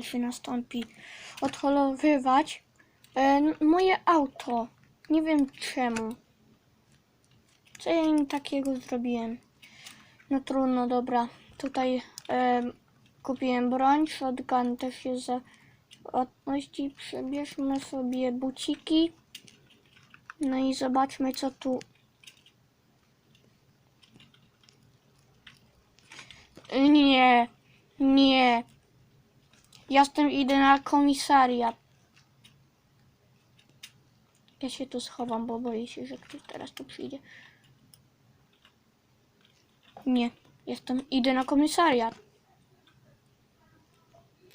dalszy nastąpi. Odholowywać e, moje auto. Nie wiem czemu. Co ja im takiego zrobiłem? No trudno, dobra. Tutaj e, kupiłem broń, shotgun też jest za płatności. Przebierzmy sobie buciki. No i zobaczmy co tu. Nie, nie. Ja z tym idę na komisariat. Ja się tu schowam, bo boję się, że ktoś teraz tu przyjdzie. Nie, jestem, idę na komisariat.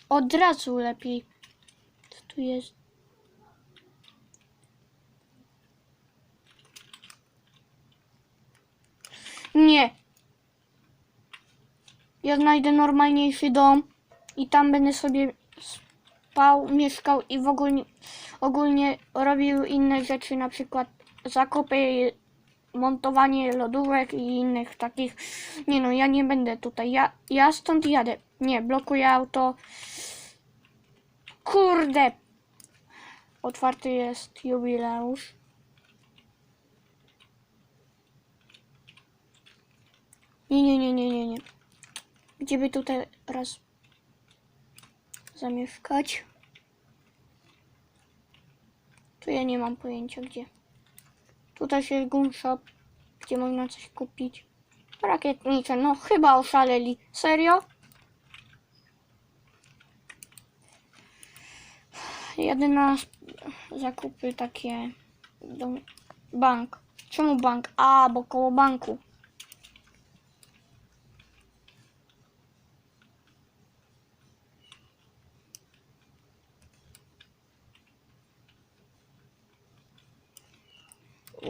Od razu lepiej. Co tu jest? Nie. Ja znajdę normalniejszy dom i tam będę sobie spał, mieszkał i w ogóle ogólnie robił inne rzeczy, na przykład zakupy, montowanie lodówek i innych takich. Nie no, ja nie będę tutaj. Ja, ja stąd jadę. Nie, blokuję auto. Kurde! Otwarty jest jubileusz. Nie, nie, nie, nie, nie, nie. Gdzie by tutaj raz zamieszkać? Tu ja nie mam pojęcia gdzie. Tutaj jest gun shop, gdzie można coś kupić. Rakietnicze, no chyba oszaleli. Serio? Jadę na sp- zakupy takie. Bank. Czemu bank? A, bo koło banku.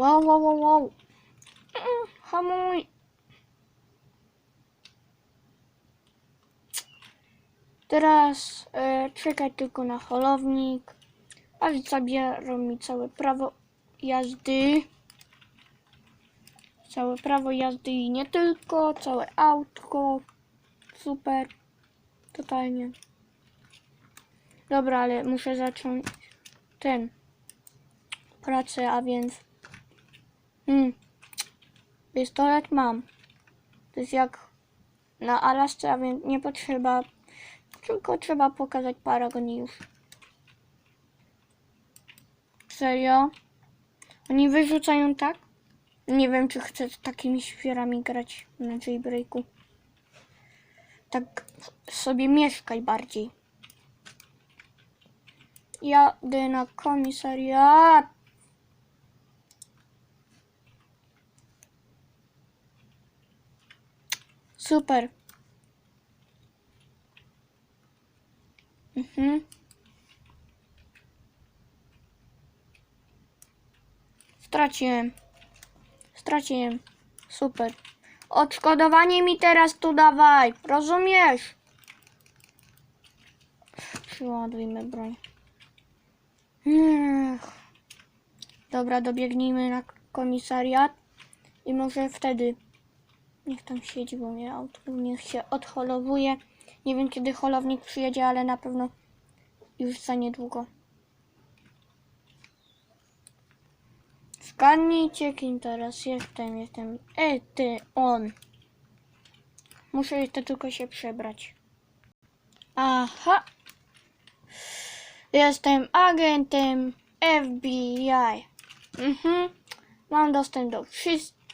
Wow, wow, wow, wow. Hamuj. Teraz e, czekaj tylko na holownik. Aż zabiorą mi całe prawo jazdy. Całe prawo jazdy i nie tylko, całe autko. Super. Totalnie. Dobra, ale muszę zacząć ten pracę, a więc hmm, pistolet mam. To jest jak na Alasce, więc nie potrzeba, tylko trzeba pokazać paragon i już. Serio? Oni wyrzucają tak? Nie wiem, czy chcę z takimi świerami grać na jailbreaku. Tak sobie mieszkaj bardziej. Jadę na komisariat. Super. Mhm. Straciłem. Straciłem. Super. Odszkodowanie mi teraz tu dawaj. Rozumiesz? Przyładujmy broń. Ech. Dobra, dobiegnijmy na komisariat i może wtedy niech tam siedzi, bo mnie auto niech się odholowuje. Nie wiem kiedy holownik przyjedzie, ale na pewno już za niedługo. Zgadnijcie kim teraz jestem, jestem e, ty, on. Muszę jeszcze tylko się przebrać. Aha. Jestem agentem FBI. Mhm. Mam dostęp do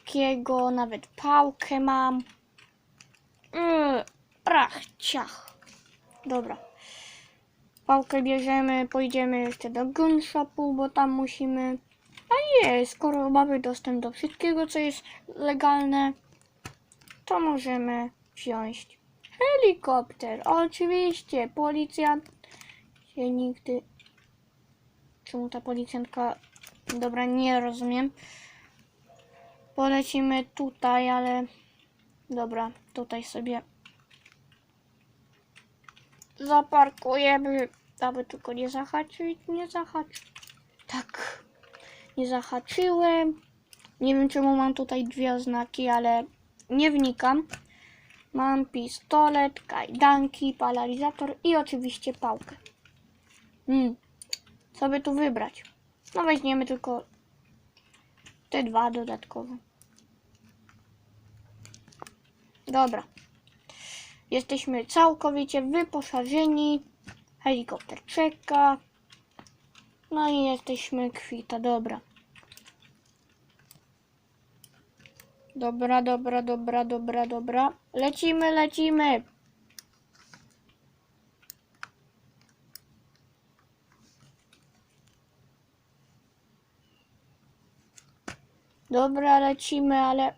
wszystkiego, nawet pałkę mam. Yy, ciach. Dobra. Pałkę bierzemy, pójdziemy jeszcze do gun shopu, bo tam musimy... A nie, skoro mamy dostęp do wszystkiego, co jest legalne, to możemy wziąć helikopter. Oczywiście, policjant się nigdy... Czemu ta policjantka... Dobra, nie rozumiem. Polecimy tutaj, ale... Dobra, tutaj sobie zaparkujemy, aby tylko nie zahaczyć, nie zahaczyć. Tak, nie zahaczyłem. Nie wiem czemu mam tutaj dwie oznaki, ale nie wnikam. Mam pistolet, kajdanki, paralizator i oczywiście pałkę. Hmm. Co by tu wybrać? No weźmiemy tylko te dwa dodatkowo. Dobra. Jesteśmy całkowicie wyposażeni. Helikopter czeka. No i jesteśmy kwita, dobra. Dobra, dobra, dobra, dobra, dobra. Lecimy, lecimy. Dobra, lecimy, ale...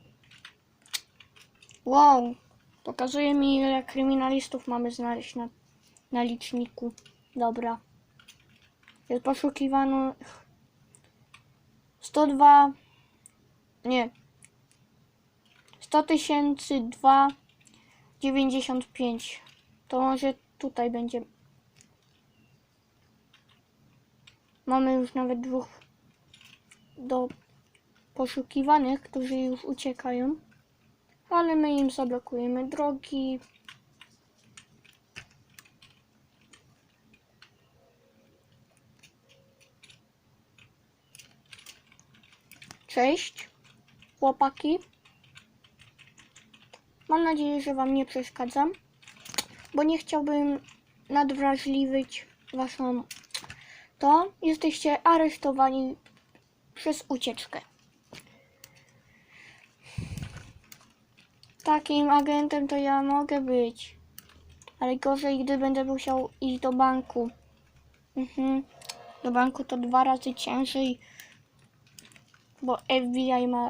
Wow. Pokazuje mi, ile kryminalistów mamy znaleźć na, na liczniku. Dobra. Jest poszukiwano... 102... Nie. 100 tysięcy 2 95. To może tutaj będzie. Mamy już nawet dwóch do poszukiwanych, którzy już uciekają. Ale my im zablokujemy drogi. Cześć, chłopaki. Mam nadzieję, że Wam nie przeszkadzam, bo nie chciałbym nadwrażliwić Waszą. To jesteście aresztowani przez ucieczkę. Takim agentem to ja mogę być, ale gorzej, gdy będę musiał iść do banku. Mhm. Do banku to dwa razy ciężej, bo FBI ma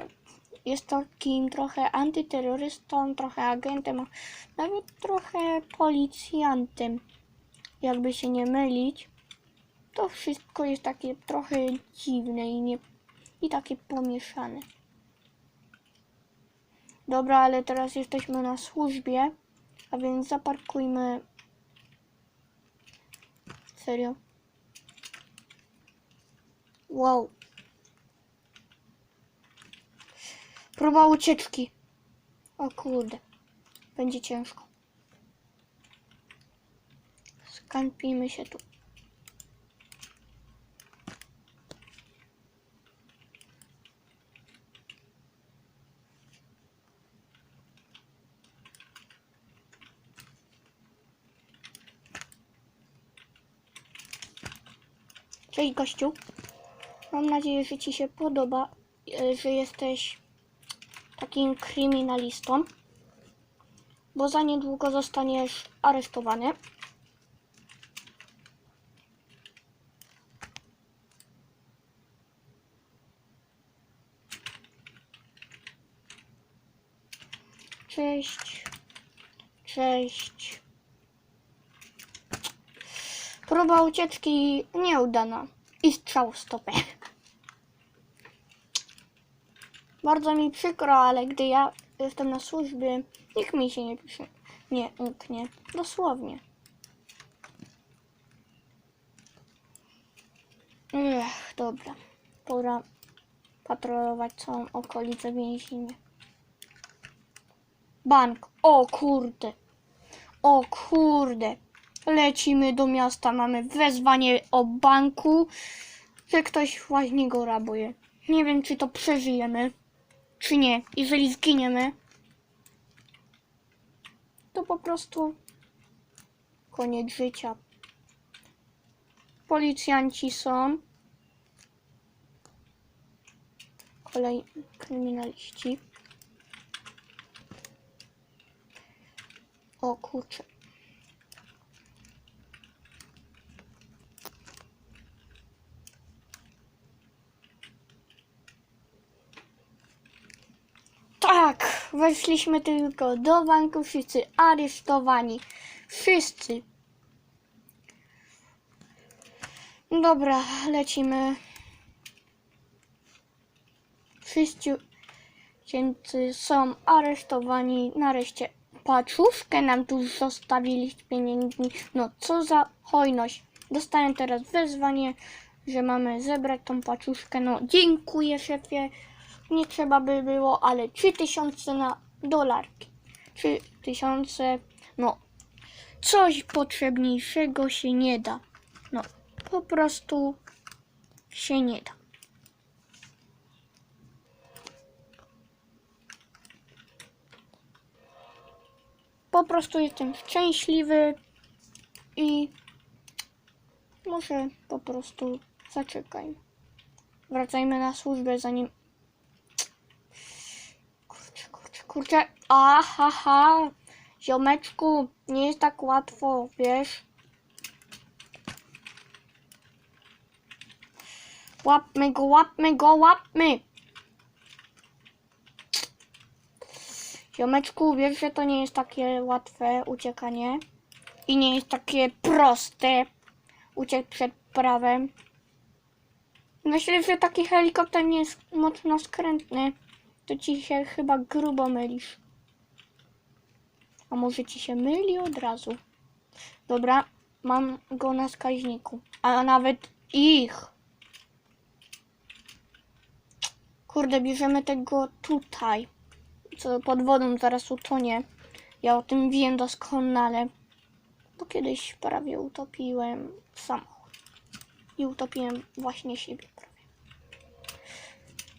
jest takim trochę antyterrorystą, trochę agentem, a nawet trochę policjantem. Jakby się nie mylić, to wszystko jest takie trochę dziwne i, nie, i takie pomieszane. Dobra, ale teraz jesteśmy na służbie, a więc zaparkujmy. Serio? Wow. Próba ucieczki. O kurde. Będzie ciężko. Skampimy się tu. Cześć gościu. Mam nadzieję, że Ci się podoba, e, że jesteś takim kryminalistą, bo za niedługo zostaniesz aresztowany. Cześć. Cześć. Próba ucieczki nieudana i strzał w stopę. Bardzo mi przykro, ale gdy ja jestem na służbie, nikt mi się nie pisze, nie umknie. Dosłownie. Ech, dobra. Pora patrolować całą okolicę więzienia. Bank. O kurde. O kurde. Lecimy do miasta. Mamy wezwanie o banku, że ktoś właśnie go rabuje. Nie wiem, czy to przeżyjemy, czy nie. Jeżeli zginiemy, to po prostu koniec życia. Policjanci są. Kolej kryminaliści. O kurczę. Tak, weszliśmy tylko do banku, wszyscy aresztowani. Wszyscy. Dobra, lecimy. Wszyscy księcy są aresztowani. Nareszcie paczuszkę nam tu zostawili pieniędzy. No co za hojność. Dostałem teraz wezwanie, że mamy zebrać tą paczuszkę. No dziękuję szefie. Nie trzeba by było, ale 3000 na dolarki. Czy tysiące. No, coś potrzebniejszego się nie da. No, po prostu się nie da. Po prostu jestem szczęśliwy i może po prostu zaczekaj. Wracajmy na służbę zanim. Kurczę. Aha, ha. Ziomeczku, nie jest tak łatwo, wiesz. Łapmy go, łapmy go, łapmy. Ziomeczku, wiesz, że to nie jest takie łatwe uciekanie. I nie jest takie proste uciec przed prawem. Myślę, że taki helikopter nie jest mocno skrętny. To ci się chyba grubo mylisz. A może ci się myli od razu? Dobra, mam go na wskaźniku. A nawet ich. Kurde, bierzemy tego tutaj. Co pod wodą zaraz utonie. Ja o tym wiem doskonale. Bo kiedyś prawie utopiłem samochód. I utopiłem właśnie siebie.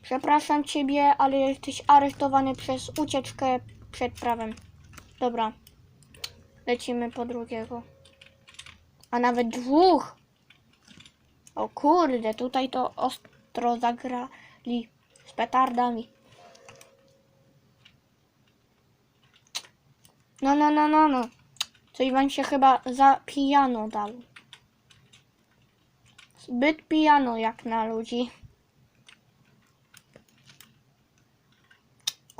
Przepraszam ciebie, ale jesteś aresztowany przez ucieczkę przed prawem. Dobra. Lecimy po drugiego. A nawet dwóch. O kurde, tutaj to ostro zagrali z petardami. No, no, no, no, no. Coś wam się chyba za pijano dało. Zbyt pijano jak na ludzi.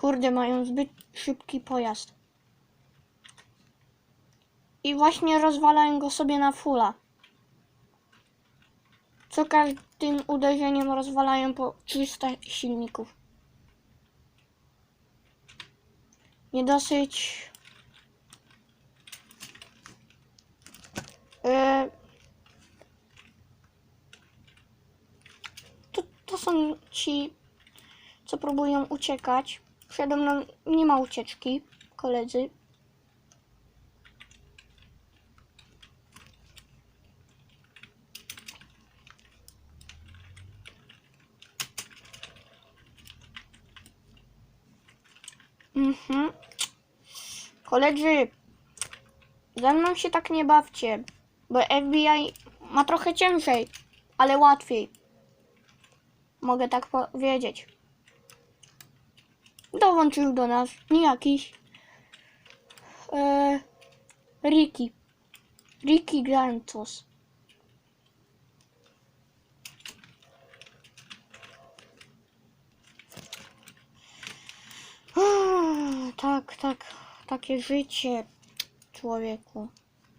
Kurde, mają zbyt szybki pojazd. I właśnie rozwalają go sobie na fula. Co każdym uderzeniem rozwalają po 300 silników. Nie dosyć. Yy, to, to są ci, co próbują uciekać. Przede mną nie ma ucieczki, koledzy. Mhm. Koledzy, ze mną się tak nie bawcie, bo FBI ma trochę ciężej, ale łatwiej. Mogę tak powiedzieć. Dołączył do nas jakiś e, Ricky. Ricky Gantos. Tak, tak, takie życie człowieku.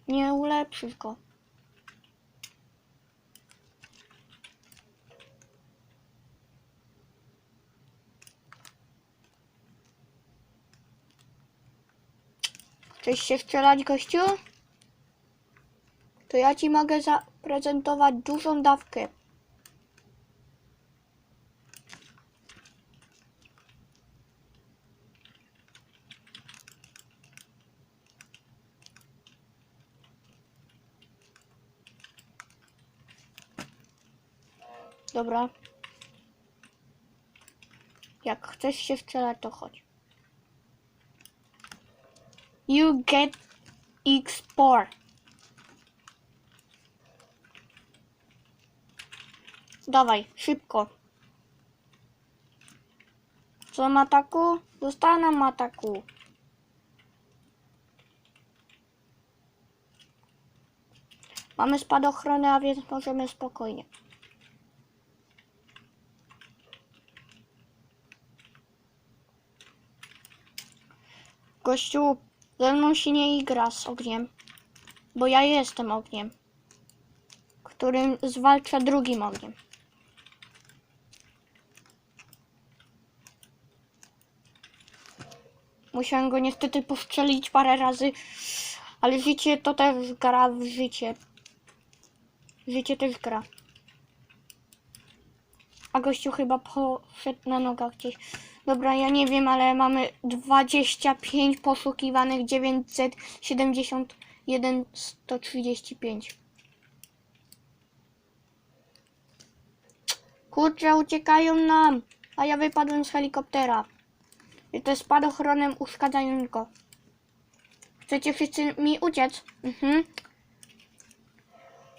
Nie ulepszysz go. Chcesz się strzelać, gościu? To ja ci mogę zaprezentować dużą dawkę. Dobra. Jak chcesz się strzelać, to chodź. You get X4. Dawaj, szybko. Co ma ataku? Zostanę ma ataku. Mamy spadochrony, a więc możemy spokojnie. Gościu, ze mną się nie igra z ogniem, bo ja jestem ogniem, którym zwalcza drugim ogniem. Musiałem go niestety postrzelić parę razy, ale życie to też gra w życie. Życie też gra. A gościu chyba poszedł na nogach gdzieś. Dobra, ja nie wiem, ale mamy 25 poszukiwanych, 971, 135. Kurczę, uciekają nam, a ja wypadłem z helikoptera. I to spadochronem uszkadzają go. Chcecie wszyscy mi uciec? Mhm.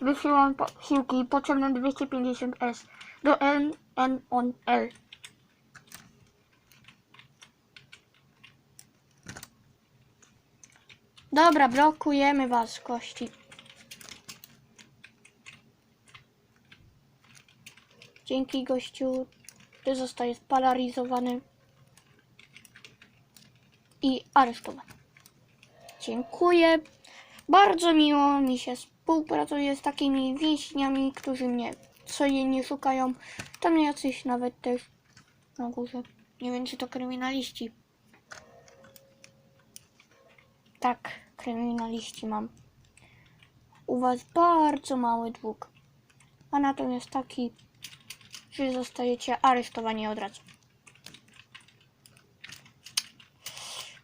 Wysyłam posiłki potrzebne 250S do N, N, on, L. Dobra, blokujemy was, kości. Dzięki gościu, ty zostajesz polaryzowany i aresztowany. Dziękuję. Bardzo miło mi się współpracuje z takimi więźniami, którzy mnie codziennie szukają. Tam jacyś nawet też na górze. Nie wiem, czy to kryminaliści. Tak, kryminaliści mam. U was bardzo mały dług. A natomiast taki, że zostajecie aresztowani od razu.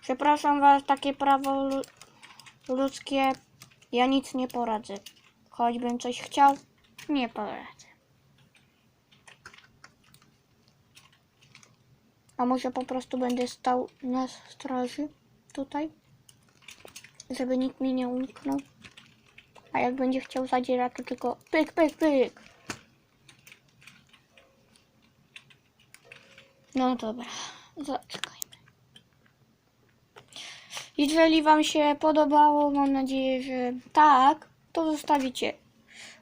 Przepraszam was, takie prawo lu- ludzkie. Ja nic nie poradzę. Choćbym coś chciał, nie poradzę. A może po prostu będę stał na straży tutaj? Żeby nikt mi nie umknął. A jak będzie chciał zadzierać, to tylko pyk, pyk, pyk. No dobra, zaczekajmy. Jeżeli Wam się podobało, mam nadzieję, że tak, to zostawicie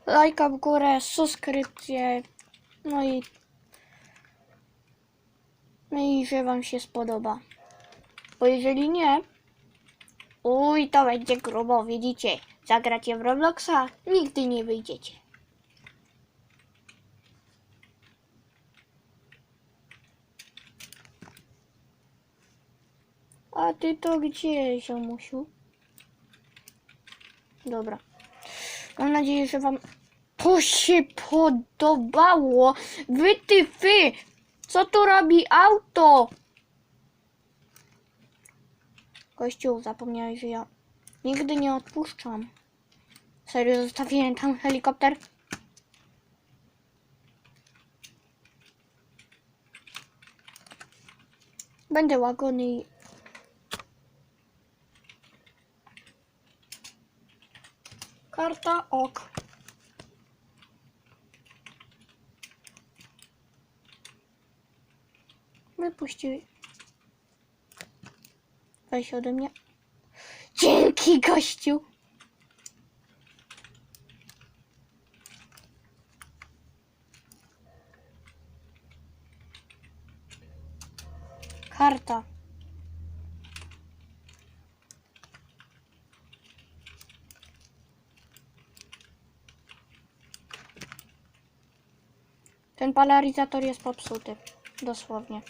lajka w górę, subskrypcję, no i, no i że Wam się spodoba. Bo jeżeli nie, uj, to będzie grubo, widzicie, zagracie w Robloxa, nigdy nie wyjdziecie. A ty to gdzie, ziomusiu? Dobra. Mam nadzieję, że wam to się podobało. Wy ty! Co tu robi auto? Kościół, zapomniałeś, że ja nigdy nie odpuszczam. Serio, zostawiłem tam helikopter? Będę łagodny Karta ok. Wypuścił. Weź ode mnie. Dzięki gościu. Karta. Ten polaryzator jest popsuty. Dosłownie.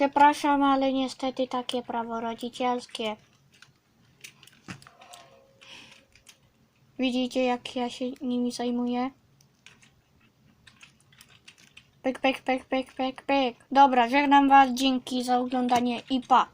Przepraszam, ale niestety takie prawo rodzicielskie. Widzicie, jak ja się nimi zajmuję? Pyk, pyk, pyk, pyk, pyk, pyk. Dobra, żegnam was. Dzięki za oglądanie i pa.